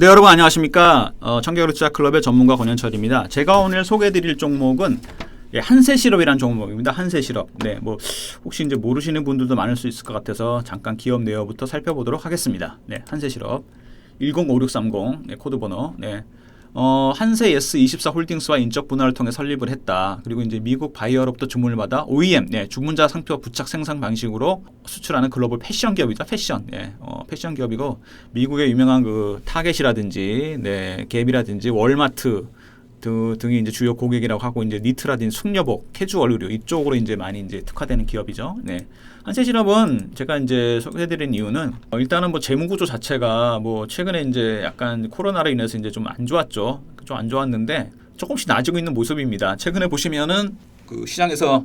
네 여러분 안녕하십니까 어, 청겨루 투자클럽의 전문가 권현철입니다. 제가 오늘 소개해드릴 종목은 예, 한세 시럽이라는 종목입니다. 한세 시럽. 네, 뭐 혹시 이제 모르시는 분들도 많을 수 있을 것 같아서 잠깐 기업 내역부터 살펴보도록 하겠습니다. 네, 한세 시럽 105630 네, 코드 번호. 네. 어, 한세 예스 24 홀딩스와 인적 분할을 통해 설립을 했다. 그리고 이제 미국 바이어로부터 주문을 받아 OEM, 네, 주문자 상표 부착 생산 방식으로 수출하는 글로벌 패션 기업이죠. 패션, 네, 어, 패션 기업이고 미국의 유명한 그 타겟이라든지, 네, 갭이라든지 월마트 등, 등이 이제 주요 고객이라고 하고 이제 니트라든지 숙녀복, 캐주얼 의류 이쪽으로 이제 많이 이제 특화되는 기업이죠. 네. 한세실업은 제가 이제 소개해드린 이유는 어, 일단은 뭐 재무 구조 자체가 뭐 최근에 이제 약간 코로나로 인해서 이제 좀 안 좋았죠. 좀 안 좋았는데 조금씩 나아지고 있는 모습입니다. 최근에 보시면은 그 시장에서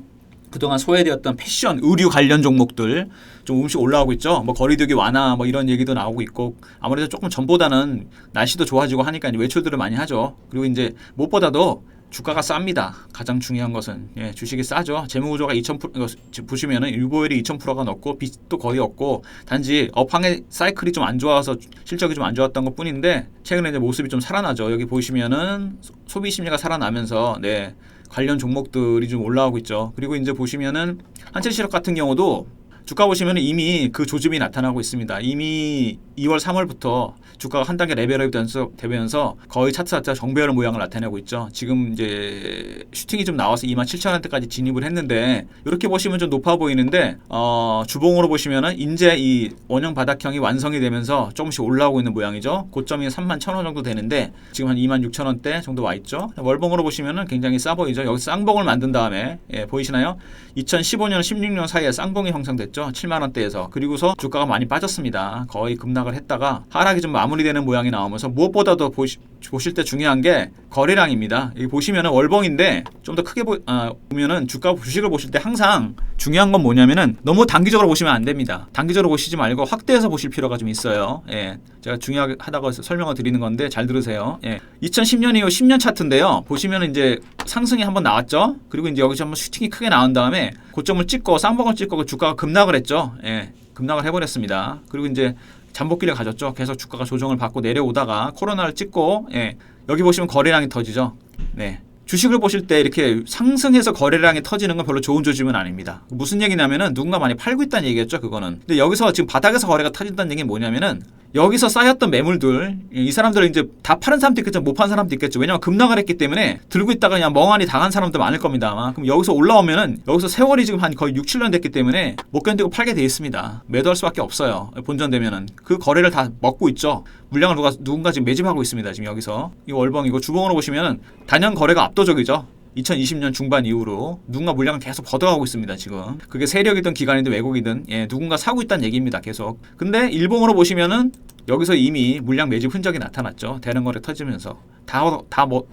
그동안 소외되었던 패션, 의류 관련 종목들 좀 조금씩 올라오고 있죠. 뭐 거리두기 완화 뭐 이런 얘기도 나오고 있고 아무래도 조금 전보다는 날씨도 좋아지고 하니까 외출들을 많이 하죠. 그리고 이제 무엇보다도 주가가 쌉니다. 가장 중요한 것은 예, 주식이 싸죠. 재무구조가 2,000% 이거 지금 보시면은 일보일이 2,000%가 넘고 빚도 거의 없고 단지 업황의 사이클이 좀 안 좋아서 실적이 좀 안 좋았던 것 뿐인데 최근에 이제 모습이 좀 살아나죠. 여기 보시면은 소- 소비 심리가 살아나면서 네 관련 종목들이 좀 올라오고 있죠. 그리고 이제 보시면은 한철시력 같은 경우도 주가 보시면 이미 그 조짐이 나타나고 있습니다. 이미 2월, 3월부터 주가가 한 단계 레벨업이 되면서, 거의 차트 자체가 정배열 모양을 나타내고 있죠. 지금 이제 슈팅이 좀 나와서 2만 7천 원대까지 진입을 했는데 이렇게 보시면 좀 높아 보이는데 어, 주봉으로 보시면은 이제 이 원형 바닥형이 완성이 되면서 조금씩 올라오고 있는 모양이죠. 고점이 3만 1천 원 정도 되는데 지금 한 2만 6천 원대 정도 와 있죠. 월봉으로 보시면은 굉장히 싸 보이죠. 여기 쌍봉을 만든 다음에 예, 보이시나요? 2015년, 16년 사이에 쌍봉이 형성됐죠. 7만 원대에서 그리고서 주가가 많이 빠졌습니다. 거의 급락을 했다가 하락이 좀 마무리되는 모양이 나오면서 무엇보다도 보시, 보실 때 중요한 게 거래량입니다. 여기 보시면은 월봉인데 좀 더 크게 보, 아, 보면은 주가 주식을 보실 때 항상 중요한 건 뭐냐면은 너무 단기적으로 보시면 안 됩니다. 단기적으로 보시지 말고 확대해서 보실 필요가 좀 있어요. 예. 제가 중요하다고 설명을 드리는 건데 잘 들으세요. 예. 2010년 이후 10년 차트인데요. 보시면은 이제 상승이 한번 나왔죠. 그리고 이제 여기서 한번 슈팅이 크게 나온 다음에 고점을 찍고 쌍봉을 찍고 그 주가가 급락을 했죠. 예. 급락을 해버렸습니다. 그리고 이제 잠복기를 가졌죠. 계속 주가가 조정을 받고 내려오다가 코로나를 찍고 예. 여기 보시면 거래량이 터지죠. 네. 주식을 보실 때 이렇게 상승해서 거래량이 터지는 건 별로 좋은 조짐은 아닙니다. 무슨 얘기냐면은 누군가 많이 팔고 있다는 얘기겠죠, 그거는. 근데 여기서 지금 바닥에서 거래가 터진다는 얘기는 뭐냐면은 여기서 쌓였던 매물들 이 사람들은 이제 다 파는 사람도 있겠죠, 못 파는 사람도 있겠죠. 왜냐면 급락을 했기 때문에 들고 있다가 그냥 멍하니 당한 사람도 많을 겁니다. 아마. 그럼 여기서 올라오면은 여기서 세월이 지금 한 거의 6, 7년 됐기 때문에 못 견디고 팔게 돼 있습니다. 매도할 수밖에 없어요. 본전되면은 그 거래를 다 먹고 있죠. 물량을 누가 누군가 지금 매집하고 있습니다. 지금 여기서 이 월봉이고 주봉으로 보시면은 단연 거래가 압도적이죠. 2020년 중반 이후로 누군가 물량을 계속 걷어가고 있습니다. 지금 그게 세력이든 기관이든 외국이든 예, 누군가 사고 있다는 얘기입니다. 계속. 근데 일봉으로 보시면은 여기서 이미 물량 매집 흔적이 나타났죠. 대량 거래 터지면서 다다 뭐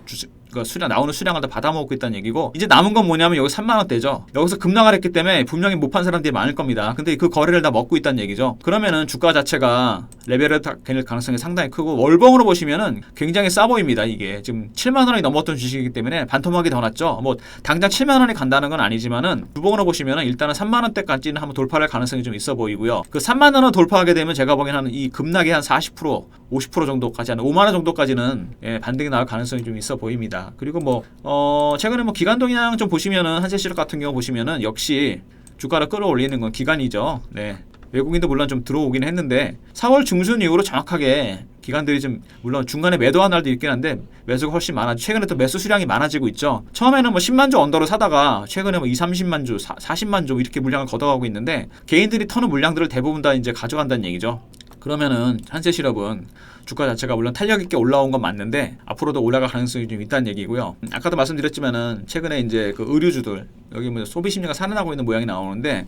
그 수량 나오는 수량을 다 받아먹고 있다는 얘기고 이제 남은 건 뭐냐면 여기 3만 원대죠. 여기서 급락을 했기 때문에 분명히 못 판 사람들이 많을 겁니다. 근데 그 거래를 다 먹고 있다는 얘기죠. 그러면은 주가 자체가 레벨을 될 가능성이 상당히 크고 월봉으로 보시면은 굉장히 싸 보입니다. 이게 지금 7만 원이 넘었던 주식이기 때문에 반토막이 더 났죠. 뭐 당장 7만 원이 간다는 건 아니지만은 주봉으로 보시면은 일단은 3만 원대까지는 한번 돌파할 가능성이 좀 있어 보이고요. 그 3만 원을 돌파하게 되면 제가 보기에는 한이 급락이 한40% 50% 정도까지 한 5만 원 정도까지는 예, 반등이 나올 가능성이 좀 있어 보입니다. 그리고 뭐 어, 최근에 뭐 기간 동향 좀 보시면은 한세시력 같은 경우 보시면은 역시 주가를 끌어올리는 건 기간이죠. 네. 외국인도 물론 좀 들어오긴 했는데 4월 중순 이후로 정확하게 기관들이 좀 물론 중간에 매도한 날도 있긴 한데 매수가 훨씬 많아 최근에 또 매수 수량이 많아지고 있죠. 처음에는 뭐 10만 주 언더로 사다가 최근에 뭐 2, 30만 주, 4, 40만 주 이렇게 물량을 걷어가고 있는데 개인들이 터는 물량들을 대부분 다 이제 가져간다는 얘기죠. 그러면은 한세 실업은 주가 자체가 물론 탄력 있게 올라온 건 맞는데 앞으로도 올라갈 가능성이 좀 있다는 얘기고요. 음, 아까도 말씀드렸지만은 최근에 이제 그 의류주들 여기 뭐 소비 심리가 살아나고 있는 모양이 나오는데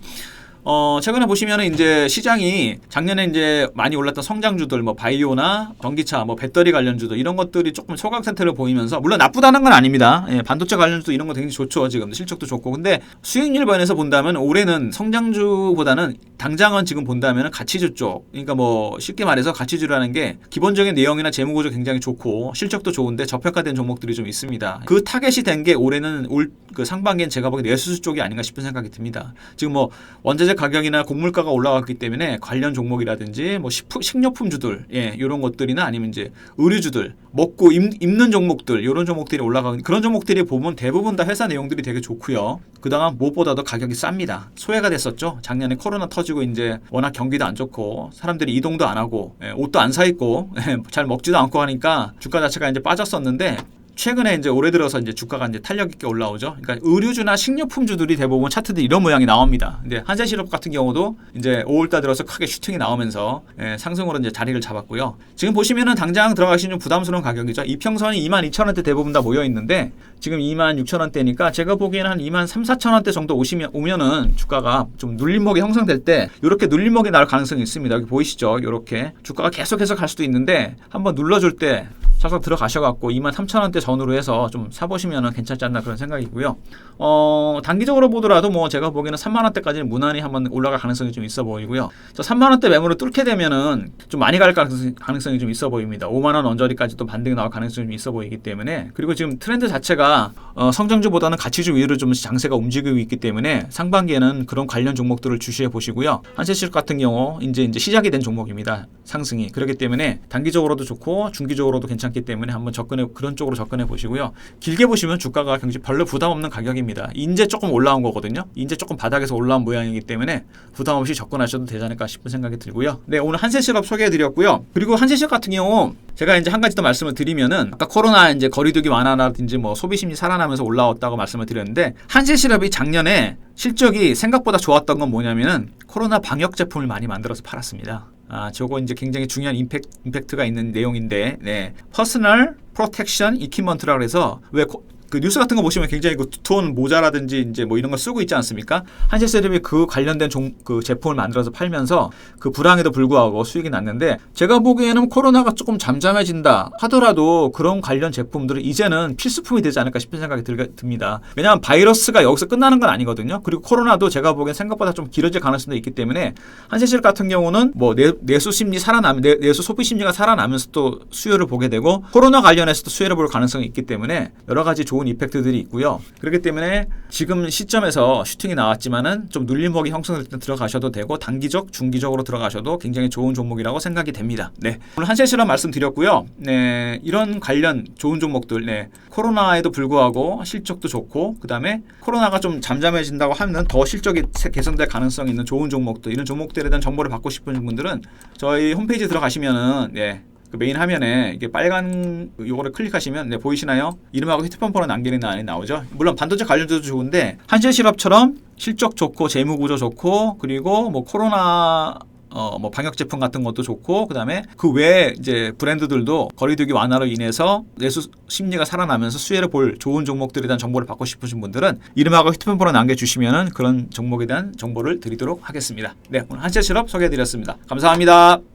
어, 최근에 보시면은 이제 시장이 작년에 이제 많이 올랐던 성장주들 뭐 바이오나 전기차 뭐 배터리 관련주들 이런 것들이 조금 소강 상태를 보이면서 물론 나쁘다는 건 아닙니다. 예, 반도체 관련주도 이런 거 굉장히 좋죠. 지금 실적도 좋고. 근데 수익률 면에서 본다면 올해는 성장주보다는 당장은 지금 본다면 가치주 쪽. 그러니까 뭐 쉽게 말해서 가치주라는 게 기본적인 내용이나 재무 구조 굉장히 좋고 실적도 좋은데 저평가된 종목들이 좀 있습니다. 그 타겟이 된 게 올해는 올 그 상반기엔 제가 보기엔 내수주 쪽이 아닌가 싶은 생각이 듭니다. 지금 뭐 원자재 가격이나 곡물가가 올라갔기 때문에 관련 종목이라든지 뭐 식품, 식료품주들 예, 이런 것들이나 아니면 이제 의류주들 먹고 입, 입는 종목들 이런 종목들이 올라가는 그런 종목들이 보면 대부분 다 회사 내용들이 되게 좋고요. 그다음 무엇보다도 가격이 쌉니다. 소외가 됐었죠. 작년에 코로나 터 지고 이제 워낙 경기도 안 좋고 사람들이 이동도 안 하고 예, 옷도 안 사 입고 예, 잘 먹지도 않고 하니까 주가 자체가 이제 빠졌었는데 최근에 이제 올해 들어서 이제 주가가 이제 탄력 있게 올라오죠. 그러니까 의류주나 식료품주들이 대부분 차트들 이런 모양이 나옵니다. 근데 한세시럽 같은 경우도 이제 5월달 들어서 크게 슈팅이 나오면서 예, 상승으로 이제 자리를 잡았고요. 지금 보시면은 당장 들어가시는 좀 부담스러운 가격이죠. 이평선이 22,000원대 대부분 다 모여 있는데 지금 26,000원대니까 제가 보기에는 한 2만 3, 4,000원대 정도 오시면 오면은 주가가 좀 눌림목이 형성될 때 이렇게 눌림목이 날 가능성이 있습니다. 여기 보이시죠? 이렇게 주가가 계속해서 갈 수도 있는데 한번 눌러줄 때 차서 들어가셔갖고 2만 3천 원대 전후로 해서 좀 사보시면 괜찮지 않나 그런 생각이고요. 어, 단기적으로 보더라도 뭐 제가 보기에는 3만 원대까지는 무난히 한번 올라갈 가능성이 좀 있어 보이고요. 저 3만 원대 매물을 뚫게 되면은 좀 많이 갈 가능성이- 좀 있어 보입니다. 5만 원 언저리까지도 반등이 나올 가능성이 좀 있어 보이기 때문에 그리고 지금 트렌드 자체가 어, 성장주보다는 가치주 위로 좀 장세가 움직이고 있기 때문에 상반기에는 그런 관련 종목들을 주시해 보시고요. 한세실 같은 경우 이제 이제 시작이 된 종목입니다. 상승이 그렇기 때문에 단기적으로도 좋고 중기적으로도 괜찮 기 때문에 한번 접근해 그런 쪽으로 접근해 보시고요. 길게 보시면 주가가 굉장히 별로 부담 없는 가격입니다. 인제 조금 올라온 거거든요. 인제 조금 바닥에서 올라온 모양이기 때문에 부담 없이 접근하셔도 되지 않을까 싶은 생각이 들고요. 네, 오늘 한세실업 소개해 드렸고요. 그리고 한세실 같은 경우 제가 이제 한 가지 더 말씀을 드리면은 아까 코로나 이제 거리두기 완화라든지 뭐 소비 심리 살아나면서 올라왔다고 말씀을 드렸는데 한세실업이 작년에 실적이 생각보다 좋았던 건 뭐냐면은 코로나 방역 제품을 많이 만들어서 팔았습니다. 아, 저거 이제 굉장히 중요한 임팩, 임팩트가 있는 내용인데, 네. 퍼스널 프로텍션 이퀴먼트라 그래서 왜 코- 그 뉴스 같은 거 보시면 굉장히 그 두터운 모자라든지 이제 뭐 이런 걸 쓰고 있지 않습니까? 한세세lum이 그 관련된 종, 그 제품을 만들어서 팔면서 그 불황에도 불구하고 수익이 났는데 제가 보기에는 코로나가 조금 잠잠해진다 하더라도 그런 관련 제품들은 이제는 필수품이 되지 않을까 싶은 생각이 들, 듭니다. 왜냐하면 바이러스가 여기서 끝나는 건 아니거든요. 그리고 코로나도 제가 보기엔 생각보다 좀 길어질 가능성도 있기 때문에 한세실 같은 경우는 뭐 내, 내수 심리 살아나면 내, 내수 소비 심리가 살아나면서 또 수요를 보게 되고 코로나 관련해서도 수요를 볼 가능성이 있기 때문에 여러 가지 좋은 이펙트들이 있고요. 그렇기 때문에 지금 시점에서 슈팅이 나왔지만은 좀 눌림목이 형성될 때 들어가셔도 되고 단기적, 중기적으로 들어가셔도 굉장히 좋은 종목이라고 생각이 됩니다. 네. 오늘 한세실업 말씀드렸고요. 네. 이런 관련 좋은 종목들 네. 코로나에도 불구하고 실적도 좋고 그다음에 코로나가 좀 잠잠해진다고 하면 더 실적이 세- 개선될 가능성이 있는 좋은 종목들 이런 종목들에 대한 정보를 받고 싶은 분들은 저희 홈페이지 들어가시면은 네. 그 메인 화면에 이게 빨간 요거를 클릭하시면 네, 보이시나요? 이름하고 번호 남기는 안에 나오죠. 물론 반도체 관련주도 좋은데 한실실업처럼 실적 좋고 재무 구조 좋고 그리고 뭐 코로나 어 뭐 방역 제품 같은 것도 좋고 그다음에 그 외에 이제 브랜드들도 거리두기 완화로 인해서 내수 심리가 살아나면서 수혜를 볼 좋은 종목들에 대한 정보를 받고 싶으신 분들은 이름하고 휴대폰 번호 남겨주시면은 그런 종목에 대한 정보를 드리도록 하겠습니다. 네 오늘 한실실업 소개해드렸습니다. 감사합니다.